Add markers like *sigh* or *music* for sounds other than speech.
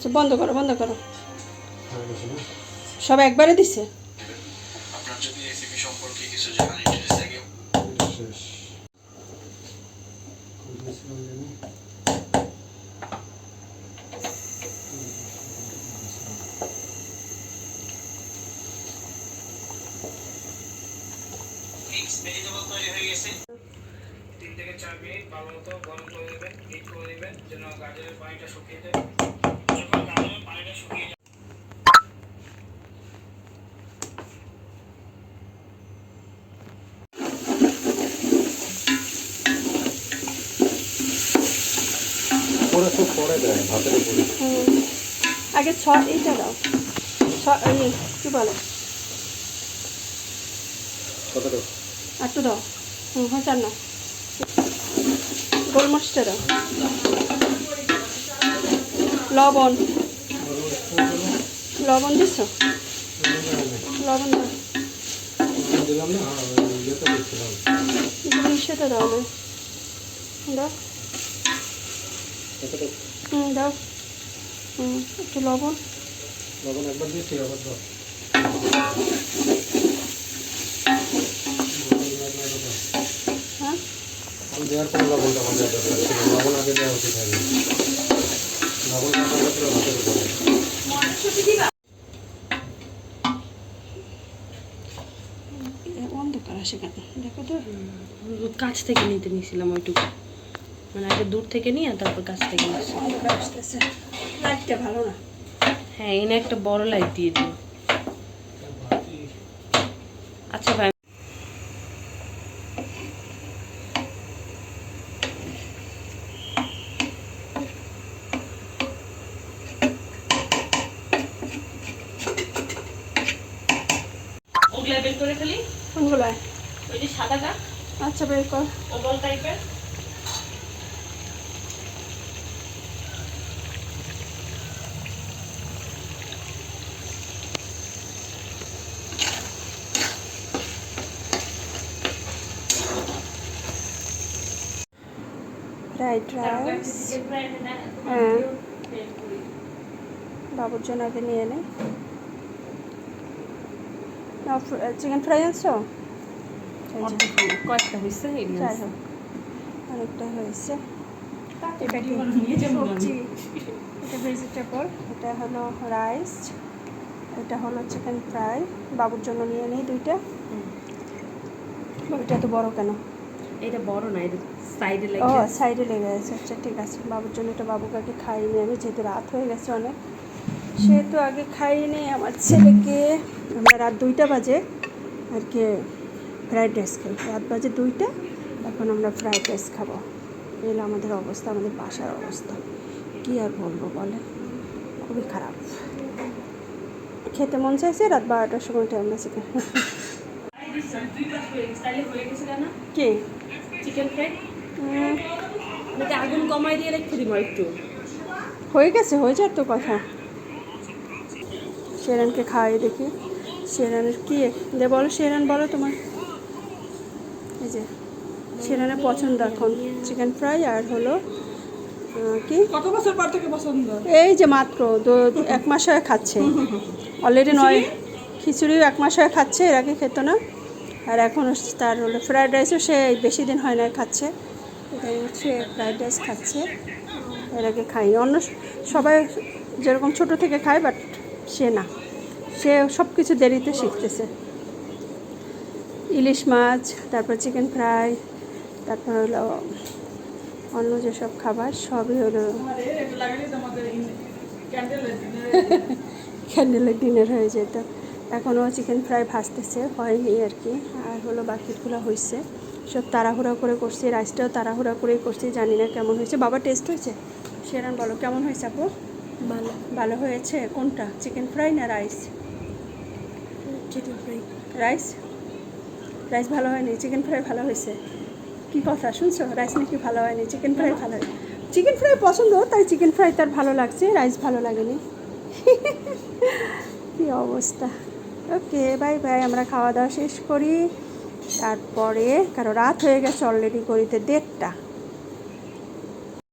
আচ্ছা বন্ধ করো বন্ধ করো? সব একবারে দিছে? আপনার যদি রেসিপি সম্পর্কে কিছু তৈরি হয়ে গেছে। তিন থেকে চার মিনিট ভালো মতো গরম করে দেবেন হিট করে দেবেন যেন গাজরের পানিটা শুকিয়ে যায়। ওরা খুব পরে দেয় ভাতের উপরে। আগে ছ এইটা দাও। ছ কী বলে? কতটা একটু দাও। হুম হ্যাঁ চার না গোলমরিচটা দাও। লবণ। লবণ দিছ? লবণ দিলাম না সেটা দাও না। দাও। একটু লবণ লবণ একবার দিয়েছি আবার দাও। হ্যাঁ দেওয়ার পরে লবণটা লবণ। আগে দেওয়া উচিত লবণ ভাজা ছিল ভাতের উপরে এ, কেন দেখো তো। কাছ থেকে নিতে নিয়েছিলাম ওইটুকু। মানে আগে দূর থেকে নিয়ে তারপর কাছ থেকে লাইটটা ভালো না। হ্যাঁ এনে একটা বড় লাইট দিয়ে দিও। আচ্ছা ভাই ওগুলা বের করে কোনগুলো ওই যে সাদাটা আচ্ছা বের কর। ওভাল টাইপের ফ্রাইড রাইস হ্যাঁ। বাবুর জন্য আগে নিয়ে নে। চিকেন ফ্রাই আনছো কয়েকটা হয়েছে অনেকটা হয়েছে। এটা সবজি এটা ভেজিটেবল এটা হলো রাইস এটা হলো চিকেন ফ্রাই বাবুর জন্য নিয়ে নিই দুইটা। ওইটা তো বড় কেন? এটা বড় না এটা সাইডে ও লাগে সাইডে লেগে গেছে আচ্ছা ঠিক আছে। বাবুর জন্য এটা বাবুকে আগে খাইনি আমি যেহেতু রাত হয়ে গেছে অনেক। সেহেতু আগে খাইনি আমার ছেলেকে। আমরা রাত দুইটা বাজে আর কি ফ্রাইড রাইস খাই। রাত বাজে দুইটা এখন আমরা ফ্রাইড রাইস খাব। এলো আমাদের অবস্থা আমাদের বাসার অবস্থা। কী আর বলব বলে খুবই খারাপ। খেতে মন চাইছে রাত বারোটার সময় টাইম আছে। কি? চিকেন ফ্রাই আগুন কমাই দিয়ে রেখে দিব একটু। হয়ে গেছে হয়ে যার তো কথা। শেরানকে খাওয়াই দেখি। শেরানের কি? দে বলো শেরান বলো তোমার। এই যে শেরানের পছন্দ এখন। চিকেন ফ্রাই আর হলো কি? কত বছর পর থেকে পছন্দ? এই যে মাত্র দু- এক মাস হয়ে খাচ্ছে। অলরেডি নয়। খিচুড়িও এক মাস হয়ে খাচ্ছে এর আগে খেত না। আর এখন তার হলো ফ্রাইড রাইসও সে বেশি দিন হয় না খাচ্ছে। এটা হচ্ছে ফ্রাইড রাইস খাচ্ছে। এর আগে খাই অন্য সবাই যেরকম ছোট থেকে খায় বাট সে না। সে সব কিছু দেরিতে শিখতেছে। ইলিশ মাছ তারপর চিকেন ফ্রাই তারপর হলো অন্য যেসব খাবার সবই হলো ক্যান্ডেলের ডিনার হয়ে যেত। এখনও চিকেন ফ্রাই ভাজতেছে হয়নি আর কি। আর হলো বাকিগুলো হয়েছে সব তাড়াহুড়া করে করছি রাইসটাও তাড়াহুড়া করেই করছি জানি না কেমন হয়েছে। বাবা টেস্ট হয়েছে? সেরান বলো কেমন হয়েছে আপু? ভালো। ভালো হয়েছে? কোনটা চিকেন ফ্রাই না rice? Chicken fry. Rice? Rice ভালো হয়নি চিকেন ফ্রাই ভালো হয়েছে। কি কথা, শুনছো? রাইস নাকি ভালো হয়নি? চিকেন ফ্রাই ভালো হয় চিকেন ফ্রাই পছন্দ, তাই চিকেন ফ্রাই তার ভালো লাগছে রাইস ভালো লাগেনি। *laughs* কি অবস্থা। ওকে বাই বাই আমরা খাওয়া দাওয়া শেষ করি। তারপরে কারও রাত হয়ে গেছে অলরেডি করিতে দেড়টা।